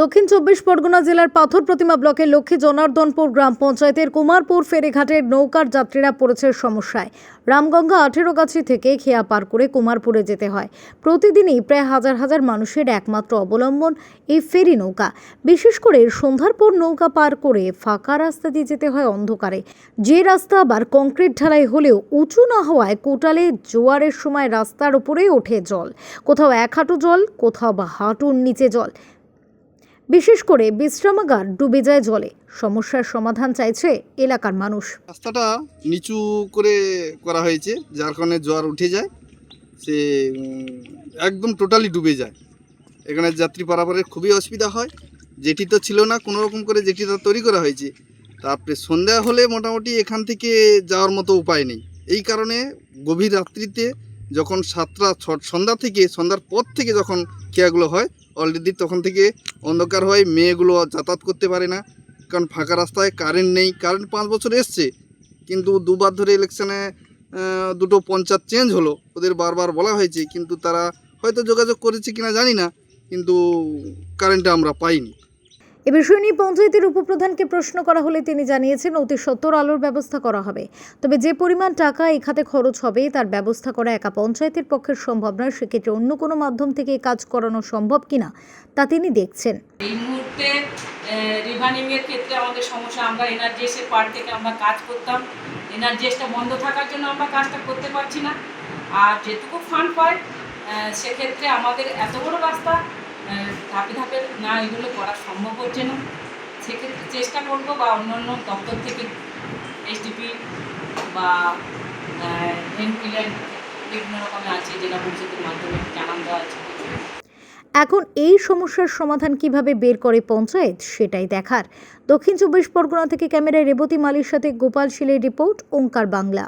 দক্ষিণ চব্বিশ পরগনা জেলার পাথর প্রতিমা ব্লকের লক্ষ্মী জনার্দনপুর গ্রাম পঞ্চায়েতের কুমারপুর ফেরিঘাটের নৌকার যাত্রীরা পড়েছে সমস্যায়। রামগঙ্গা আঠেরো আঠেরোগাছি থেকে খেয়া পার করে কুমারপুরে যেতে হয়। প্রতিদিনই প্রায় হাজার হাজার মানুষের একমাত্র অবলম্বন এই ফেরি নৌকা। বিশেষ করে সন্ধ্যার পর নৌকা পার করে ফাঁকা রাস্তা দিয়ে যেতে হয় অন্ধকারে। যে রাস্তা আবার কংক্রিট ঢালাই হলেও উঁচু না হওয়ায় কোটালে জোয়ারের সময় রাস্তার উপরেই ওঠে জল। কোথাও এক হাঁটু জল, কোথাও বা হাঁটুর নিচে জল। বিশেষ করে বিশ্রামাগার ডুবে যায় জলে। সমস্যার সমাধান চাইছে এলাকার মানুষ। রাস্তাটা নিচু করে করা হয়েছে, যার কারণে জোয়ার উঠে যায়। সে একদম টোটালি ডুবে যায়। এখানে যাত্রী পারাপারের খুবই অসুবিধা হয়। যেটি তো ছিল না, কোনো রকম করে যেটিটা তৈরি করা হয়েছে। তারপরে সন্ধ্যা হলে মোটামুটি এখান থেকে যাওয়ার মতো উপায় নেই। এই কারণে গভীর রাত্রিতে যখন সাতটা, ছ- সন্ধ্যা থেকে, সন্ধ্যার পর থেকে যখন খেয়াগুলো হয় অলরেডি তখন থেকে অন্ধকার হয় মেয়েগুলো যাতায়াত করতে পারে না। কারণ ফাঁকা রাস্তায় কারেন্ট নেই। কারেন্ট পাঁচ বছর এসছে। কিন্তু দুবার ধরে ইলেকশানে দুটো পঞ্চায়েত চেঞ্জ হলো। ওদের বারবার বলা হয়েছে। কিন্তু তারা হয়তো যোগাযোগ করেছে কিনা জানি না। কিন্তু কারেন্টটা আমরা পাইনি। এ বিষয় নিয়ে পঞ্চায়েতের উপপ্রধানকে প্রশ্ন করা হলে তিনি জানিয়েছেন অতি সত্তর আলোর ব্যবস্থা করা হবে। তবে যে পরিমাণ টাকা এই খাতে খরচ হবে তার ব্যবস্থা করা একা পঞ্চায়েতের পক্ষে সম্ভব নয়। সেক্ষেত্রে অন্য কোনো মাধ্যম থেকে কাজ করানো সম্ভব কিনা তা তিনি দেখছেন। এই মুহূর্তে ক্ষেত্রে আমাদের সমস্যা আমরা থেকে আমরা কাজ করতাম। বন্ধ থাকার জন্য আমরা কাজটা করতে পারছি না। আর যেটুকু ফান্ড আহ, সেক্ষেত্রে আমাদের এত বড় রাস্তা ধাপে ধাপে না এগুলো করা সম্ভব হচ্ছে না। সেক্ষেত্রে চেষ্টা করব বা অন্য অন্য দপ্তর থেকে এসডিপি বা এনপিলেন বিভিন্ন রকমের আছে জেলা পরিষদের মাধ্যমে জানান দেওয়া আছে। এখন এই সমস্যার সমাধান কীভাবে বের করে পঞ্চায়েত সেটাই দেখার। দক্ষিণ চব্বিশ পরগনা থেকে ক্যামেরায় রেবতী মালির সাথে গোপাল শিলের রিপোর্ট, ওঙ্কার বাংলা।